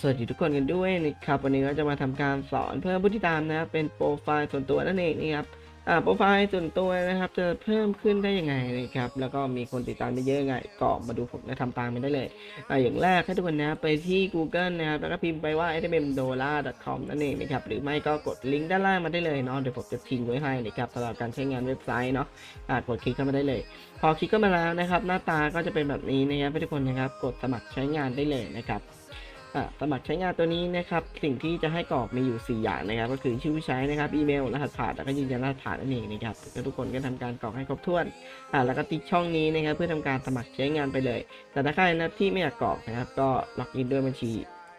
สวัสดีทุกคนกันด้วยนะครับวันนี้เราจะมาทำการสอนเพิ่มผู้ติดตามนะครับเป็นโปรไฟล์ส่วนตัวนั่นเองนะครับอ่าโปรไฟล์ส่วนตัวนะครับ จะเพิ่มขึ้นได้ยังไงนะครับ แล้วก็มีคนติดตามได้เยอะไงก็มาดูผมและทำตามมันได้เลยอ่าอย่างแรกให้ทุกคนนะไปที่ Google นะครับแล้วก็พิมพ์ไปว่า smdola.com นั่นเองนะครับหรือไม่ก็กดลิงก์ด้านล่างมาได้เลยเนาะเดี๋ยวผมจะทิ้งไว้ให้นะครับสำหรับการใช้งานเว็บไซต์เนาะอ่ากดคลิกเข้ามาได้เลย พอคลิกเข้ามาแล้วนะครับ หน้าตาก็จะเป็นแบบนี้นะครับให้ทุกคนนะครับกดสมัครใช้งานได้เลยนะครับ สมัครใช้งานตัวนี้นะครับ สิ่งที่จะให้กรอกมีอยู่ 4 อย่างนะครับ ก็คือชื่อผู้ใช้นะครับ อีเมล รหัสผ่าน แล้วก็ยืนยันรหัสผ่านนั่นเองนะครับทุกคนก็ทำการกรอกให้ครบถ้วน อะแล้วก็ติ๊กช่องนี้นะครับ เพื่อทำการสมัครใช้งานไปเลย แต่ถ้าใครนะที่ไม่อยากกรอกนะครับ ก็ล็อกอินด้วยบัญชี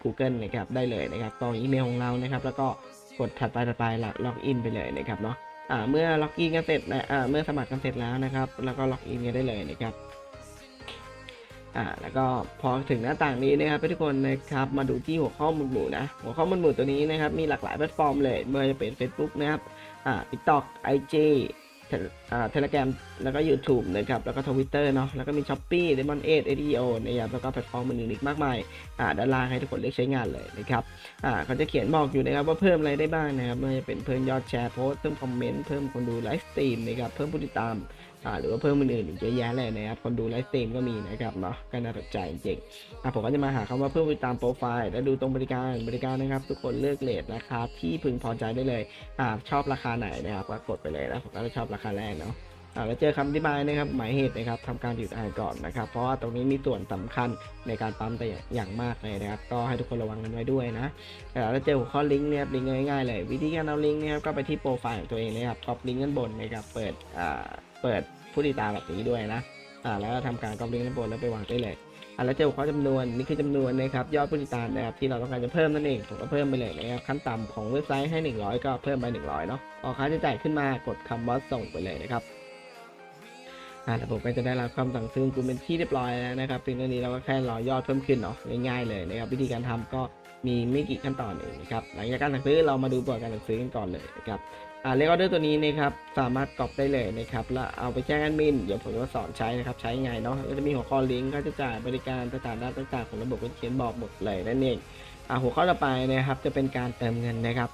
Google นะครับ ได้เลยนะครับกรอกอีเมลของเรานะครับ แล้วก็กดถัดไปถัดไปล็อกอินไปเลยนะครับเนาะ อ่า เมื่อล็อกอินกันเสร็จนะอ่า เมื่อสมัครกันเสร็จแล้วนะครับ แล้วก็ล็อกอินกันได้เลยนะครับ อ่าแล้วก็พอถึงหน้าต่างนี้นะครับทุกคนนะครับมาดูที่หัวข้อมุดหมู่นะหัวข้อมุดหมู่ตัวนี้นะครับมีหลากหลายแพลตฟอร์มเลยไม่ว่าจะเป็น Facebook นะครับอ่า TikTok IG เทเลอ่า Telegram แล้วก็ YouTube นะครับ แล้วก็ Twitter เนาะ แล้วก็มี Shopee Lemon 8 ADO นะครับแล้วก็แพลตฟอร์มอื่นๆอีกมากมายอ่าด้านล่างให้ทุกคนเลือกใช้งานเลยนะครับอ่าเขาจะเขียนบอกอยู่นะครับว่าเพิ่มอะไรได้บ้างนะครับไม่ว่าจะเป็นเพิ่มยอดแชร์โพสเพิ่มคอมเมนต์ เพิ่มคนดูไลฟ์สตรีมนะครับ เพิ่มผู้ติดตาม หรือว่าเพิ่มอื่นอีกเยอะแยะเลยนะครับคนดูไลฟ์สตรีมก็มีนะครับเนาะก็น่าสนใจจริงๆอะผมก็จะมาหาคำว่าเพิ่มไปตามโปรไฟล์แล้วดูตรงบริการบริการนะครับ ทุกคนเลือกเลทราคาที่พึงพอใจได้เลยอ่าชอบราคาไหนนะครับก็กดไปเลยนะผมก็จะชอบราคาแรกเนาะ แล้วเจอคำอธิบายนะครับหมายเหตุนะครับทำการหยุดอ่านก่อนนะครับ เพราะว่าตรงนี้มีส่วนสำคัญในการปั๊มแต่อย่างมากเลยนะครับ ก็ให้ทุกคนระวังกันไว้ด้วยนะอ่าแล้วเจอหัวข้อลิงก์เนะครับลิงก์ง่ายๆเลย วิธีการเอาลิงก์นะครับก็ไปที่โปรไฟล์ของตัวเองนะครับท็อปลิงก์ด้านบนนะครับเปิดอ่าเปิดผู้ติดตามแบบนี้ด้วยนะอ่าแล้วก็ทำการก๊อปลิงก์ด้านบนแล้วไปวางได้เลยอ่าแล้วเจอหัวข้อจำนวนนี่คือจำนวนนะครับยอดผู้ติดตามนะครับที่เราต้องการจะเพิ่มนั่นเองผมก็เพิ่มไปเลยนะครับขั้นต่ำของเว็บไซต์ให้ 100 ก็เพิ่มไป 100เนาะออกค่าใช้จ่ายขึ้นมากดคำว่าส่งไปเลยนะครับ อ่าแล้วผมก็จะได้รับคำสั่งซื้อกูเป็นที่เรียบร้อยแล้วนะครับเพียงเท่านี้เราก็แค่รอยอดเพิ่มขึ้นเนาะง่ายๆเลยนะครับวิธีการทำก็มีไม่กี่ขั้นตอนเองนะครับหลังจากการสั่งซื้อเรามาดูประวัติการสั่งซื้อกันก่อนเลยนะครับอ่าเลขออเดอร์ตัวนี้นะครับสามารถกรอบได้เลยนะครับแล้วเอาไปแจ้งแอดมินเดี๋ยวผมจะสอนใช้นะครับใช้ไงเนาะก็จะมีหัวข้อลิงก์ค่าใช้จ่ายบริการสถานะต่างๆของระบบก็เขียนบอกหมดเลยนั่นเองอ่าหัวข้อต่อไปนะครับจะเป็นการเติมเงินนะครับ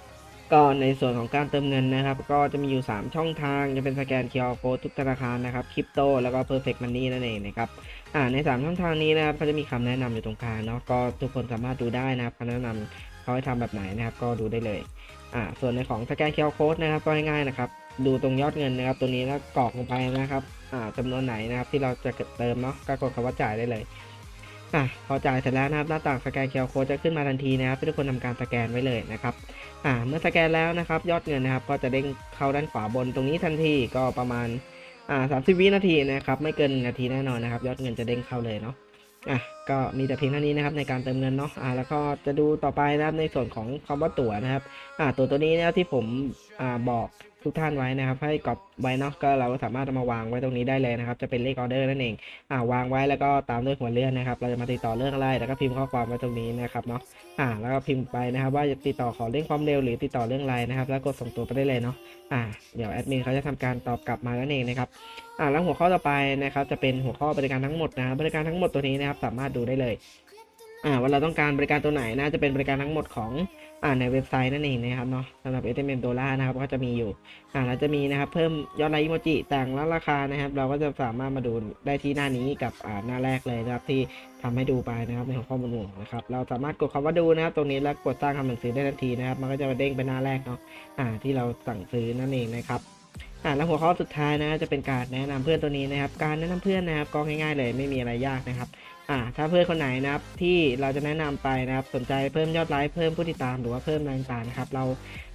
ก็ในส่วนของการเติมเงินนะครับ ก็จะมีอยู่ 3 ช่องทาง จะเป็นสแกน QR Code ทุกธนาคารนะครับคริปโตแล้วก็ Perfect Money นั่นเองนะครับอ่าใน 3 ช่องทางนี้นะครับก็จะมีคำแนะนำอยู่ตรงกลางเนาะก็ทุกคนสามารถดูได้นะครับคำแนะนำเขาให้ทำแบบไหนนะครับก็ดูได้เลยอ่าส่วนในของสแกน QR Code นะครับก็ง่ายๆนะครับดูตรงยอดเงินนะครับตัวนี้แล้วกรอกลงไปนะครับอ่าจำนวนไหนนะครับที่เราจะเติมเนาะก็กดคำว่าจ่ายได้เลย อะพอจ่ายเสร็จแล้วนะครับหน้าต่างสแกน QR Code จะขึ้นมาทันทีนะครับให้ทุกคนทำการสแกนไว้เลยนะครับอ่าเมื่อสแกนแล้วนะครับ ยอดเงินนะครับ ก็จะเด้งเข้าด้านขวาบนตรงนี้ทันทีก็ประมาณอ่าสามสิบวินาทีนะครับไม่เกินนาทีแน่นอนนะครับ ยอดเงินจะเด้งเข้าเลยเนาะอะก็มีแต่เพียงเท่านี้นะครับในการเติมเงินเนาะอ่าแล้วก็จะดูต่อไปนะครับในส่วนของคำว่าตั๋วนะครับอ่าตั๋วตัวนี้นะครับที่ผมอ่าบอก ทุกท่านไว้นะครับ ให้กรอบไว้เนาะก็เราก็สามารถเอามาวางไว้ตรงนี้ได้เลยนะครับ จะเป็นเลขออเดอร์นั่นเองอ่าวางไว้แล้วก็ตามด้วยหัวเลื่อนนะครับ เราจะมาติดต่อเรื่องอะไรแล้วก็พิมพ์ข้อความไว้ตรงนี้นะครับเนาะอ่าแล้วก็พิมพ์ไปนะครับ ว่าจะติดต่อขอเรื่องความเร็วหรือติดต่อเรื่องอะไรนะครับ แล้วกดส่งตัวไปได้เลยเนาะอ่าเดี๋ยวแอดมินเขาจะทำการตอบกลับมานั่นเองนะครับอ่าแล้วหัวข้อต่อไปนะครับ จะเป็นหัวข้อบริการทั้งหมดนะบริการทั้งหมดตัวนี้นะครับ สามารถดูได้เลย อ่าว่าเราต้องการบริการตัวไหนนะจะเป็นบริการทั้งหมดของอ่าในเว็บไซต์นั่นเองนะครับเนาะสำหรับ s m m ดอลลาร์นะครับก็จะมีอยู่อ่าแล้วจะมีนะครับเพิ่มยอดไลค์อิโมจิแต่งแล้วราคานะครับ เราก็จะสามารถมาดูได้ที่หน้านี้กับอ่าหน้าแรกเลยนะครับที่ทำให้ดูไปนะครับในหัวข้อมูลหมู่นะครับเราสามารถกดคำว่าดูนะครับตรงนี้แล้วกดสร้างคำสั่งซื้อได้ทันทีนะครับ มันก็จะมาเด้งไปหน้าแรกเนาะอ่าที่เราสั่งซื้อนั่นเองนะครับอ่าแล้วหัวข้อสุดท้ายนะจะเป็นการแนะนำเพื่อนตัวนี้นะครับ การแนะนำเพื่อนนะครับก็ง่ายๆเลยไม่มีอะไรยากนะครับ อ่าถ้าเพื่อนคนไหนนะครับที่เราจะแนะนำไปนะครับสนใจเพิ่มยอดไลค์เพิ่มผู้ติดตามหรือว่าเพิ่มอะไรต่างๆนะครับเรา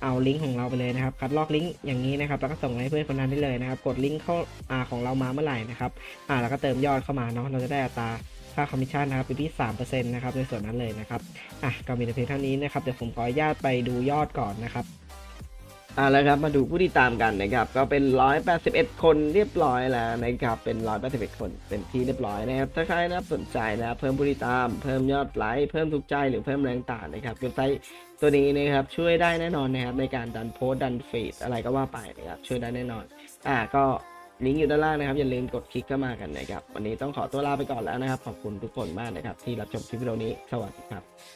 เอาลิงก์ของเราไปเลยนะครับคัดลอกลิงก์อย่างนี้นะครับแล้วก็ส่งให้เพื่อนคนนั้นได้เลยนะครับ กดลิงก์เข้าอ่าของเรามาเมื่อไหร่นะครับอ่าแล้วก็เติมยอดเข้ามาเนาะเราจะได้อัตราค่าคอมมิชชั่นนะครับอยู่ที่3%นะครับในส่วนนั้นเลยนะครับอะก็มีแต่เพียงเท่านี้นะครับเดี๋ยวผมขออนุญาตไปดูยอดก่อนนะครับ อ่าแล้วครับมาดูผู้ติดตามกันนะครับ ก็เป็น 181 คนเรียบร้อยแล้วนะครับ เป็น 181 คนเป็นที่เรียบร้อยนะครับ ถ้าใครนะสนใจนะครับเพิ่มผู้ติดตาม เพิ่มยอดไลค์ เพิ่มถูกใจหรือเพิ่มแรงต่างนะครับเว็บไซต์ตัวนี้นะครับช่วยได้แน่นอนนะครับในการดันโพสดันฟีดอะไรก็ว่าไปนะครับช่วยได้แน่นอน อ่าก็ลิงก์อยู่ด้านล่างนะครับ อย่าลืมกดคลิกเข้ามากันนะครับ วันนี้ต้องขอตัวลาไปก่อนแล้วนะครับ ขอบคุณทุกคนมากนะครับ ที่รับชมคลิปวิดีโอนี้สวัสดีครับ